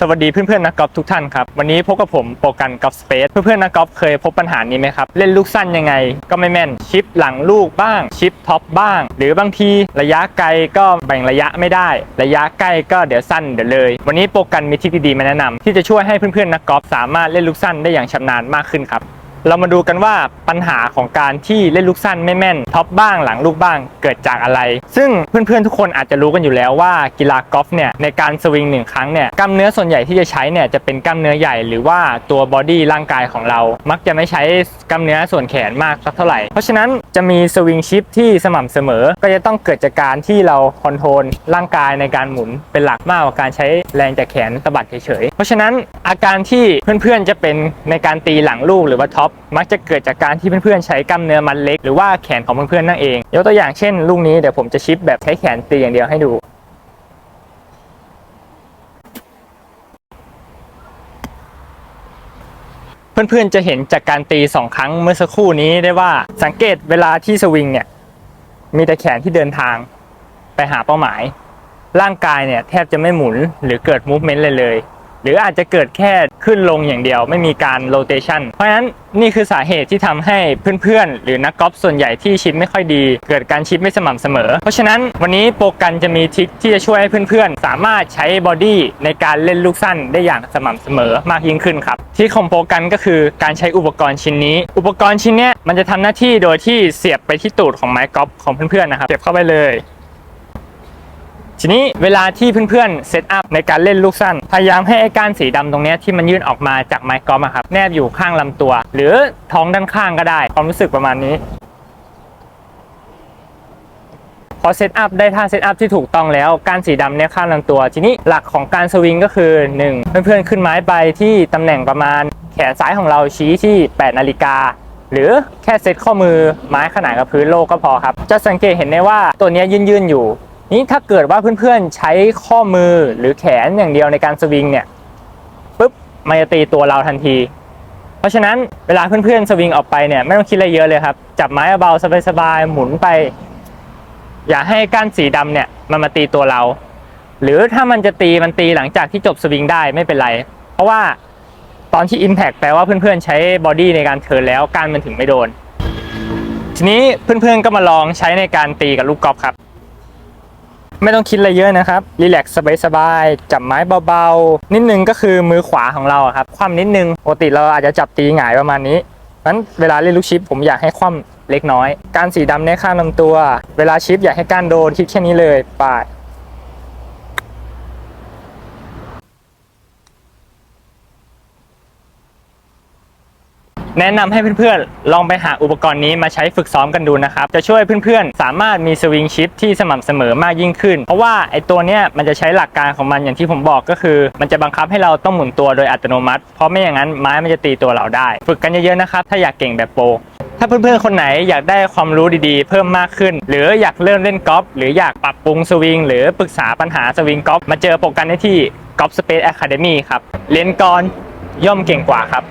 สวัสดีเพื่อนๆนักกอล์ฟทุกท่านครับ วันนี้พบกับผมโปรกันกอล์ฟสเปซเพื่อนๆนักกอล์ฟเคยพบปัญหานี้ไหมครับ เล่นลูกสั้นยังไง ก็ไม่แม่นชิปหลังลูกบ้าง ชิปท็อปบ้าง หรือบางทีระยะไกลก็แบ่งระยะไม่ได้ ระยะใกล้ก็เดี๋ยวสั้นเดี๋ยวเลย วันนี้โปรกันมีทิปดีๆมาแนะนำที่จะช่วยให้เพื่อนๆนักกอล์ฟสามารถเล่นลูกสั้นได้อย่างชำนาญมากขึ้นครับ เรามาดูกันว่าปัญหาของการที่เล่นลูกสั้นไม่แม่นท็อปบ้างหลังลูกบ้างเกิดจากอะไร ซึ่งเพื่อนๆทุกคนอาจจะรู้กันอยู่แล้วว่ากีฬากอล์ฟเนี่ยในการสวิงหนึ่งครั้งเนี่ยกล้ามเนื้อส่วนใหญ่ที่จะใช้เนี่ยจะเป็นกล้ามเนื้อใหญ่หรือว่าตัวบอดี้ร่างกายของเรา มักจะไม่ใช้กล้ามเนื้อส่วนแขนมากสักเท่าไหร่ เพราะฉะนั้น จะมีสวิงชิปที่สม่ำเสมอ ก็จะต้องเกิดจากการที่เราคอนโทรลร่างกายในการหมุนเป็นหลักมากกว่าการใช้แรงจากแขนสะบัดเฉยๆ เพราะฉะนั้นอาการที่เพื่อนๆจะเป็นในการตีหลังลูกหรือว่าท็อปมักจะเกิดจากการที่เพื่อนๆใช้กล้ามเนื้อมัดเล็ก หรือว่าแขนของเพื่อนๆนั่นเอง ยกตัวอย่างเช่นลูกนี้เดี๋ยวผมจะชิปแบบใช้แขนตีอย่างเดียวให้ดู เพื่อนๆจะเห็นจากการตีสองครั้งเมื่อสักครู่นี้ได้ว่าสังเกตเวลาที่สวิงเนี่ย มีแต่แขนที่เดินทางไปหาเป้าหมาย ร่างกายเนี่ยแทบจะไม่หมุนหรือเกิดมูฟเมนต์เลยเลย หรืออาจจะเกิดแค่ขึ้นลงอย่างเดียว ไม่มีการโรเตชันเพราะฉะนั้นนี่คือสาเหตุที่ทำให้เพื่อนๆ หรือนักกอล์ฟส่วนใหญ่ที่ชิปไม่ค่อยดี เกิดการชิปไม่สม่ำเสมอ เพราะฉะนั้นวันนี้โปรกันจะมีทริคที่จะช่วยให้เพื่อนๆ สามารถใช้บอดี้ในการเล่นลูกสั้นได้อย่างสม่ำเสมอมากยิ่งขึ้นครับที่ของโปรกันก็คือการใช้อุปกรณ์ชิ้นนี้ อุปกรณ์ชิ้นเนี้ยมันจะทำหน้าที่โดยที่เสียบไปที่ตูดของไม้กอล์ฟของเพื่อนๆนะครับเสียบเข้าไปเลย ทีนี้เวลาที่เพื่อนๆเซตอัพในการเล่นลูกสั้น พยายามให้ไอ้ก้านสีดำตรงนี้ที่มันยื่นออกมาจากไม้กอล์ฟครับแนบอยู่ข้างลำตัว หรือท้องด้านข้างก็ได้ ความรู้สึกประมาณนี้ พอเซตอัพได้ท่าเซตอัพที่ถูกต้องแล้วก้านสีดำเนี่ยข้างลำตัว ทีนี้หลักของการสวิงก็คือ 1 เพื่อนๆขึ้นไม้ไปที่ตำแหน่งประมาณ แขนซ้ายของเราชี้ที่ 8 นาฬิกาหรือแค่เซตข้อมือไม้ขนานกับพื้นโลกก็พอครับ จะสังเกตเห็นได้ว่าตัวนี้ยยื่นๆอยู่ นี่ถ้าเกิดว่าเพื่อนๆใช้ข้อมือหรือแขนอย่างเดียวในการสวิงเนี่ยปุ๊บมันจะตีตัวเราทันที เพราะฉะนั้นเวลาเพื่อนๆสวิงออกไปเนี่ยไม่ต้องคิดอะไรเยอะเลยครับ จับไม้เบาสบายๆหมุนไป อย่าให้ก้านสีดำเนี่ยมันมาตีตัวเรา หรือถ้ามันจะตีมันตีหลังจากที่จบสวิงได้ไม่เป็นไร เพราะว่าตอนที่ Impact แปลว่าเพื่อนๆใช้บอดี้ในการเทิร์นแล้วก้านมันถึงไม่โดน ทีนี้เพื่อนๆก็มาลองใช้ในการตีกับลูกกอล์ฟครับ ไม่ต้องคิดอะไรเยอะนะครับ รีแลกซ์สบายๆ จับไม้เบาๆ นิดนึงก็คือมือขวาของเราครับ คว่ำนิดนึง ปกติเราอาจจะจับตีหงายประมาณนี้นั้นเวลาเล่นลูกชิปผมอยากให้คว่ำเล็กน้อย การสีดำในข้างลำตัว เวลาชิปอยากให้ก้านโดนคิดแค่นี้เลยไป แนะนำให้เพื่อนๆ ลองไปหาอุปกรณ์นี้มาใช้ฝึกซ้อมกันดูนะครับ จะช่วยเพื่อนๆ สามารถมีสวิงชิปที่สม่ำเสมอมากยิ่งขึ้น เพราะว่าไอ้ตัวเนี้ยมันจะใช้หลักการของมันอย่างที่ผมบอกก็คือ มันจะบังคับให้เราต้องหมุนตัวโดยอัตโนมัติ เพราะไม่อย่างนั้นไม้มันจะตีตัวเราได้ ฝึกกันเยอะๆนะครับ ถ้าอยากเก่งแบบโปรถ้าเพื่อนๆ คนไหนอยากได้ความรู้ดีๆ เพิ่มมากขึ้น หรืออยากเริ่มเล่นกอล์ฟหรืออยากปรับปรุงสวิงหรือปรึกษาปัญหาสวิงกอล์ฟมาเจอโปรกันได้ที่ Golf Space Academy ครับเรียนก่อนย่อมเก่งกว่าครับ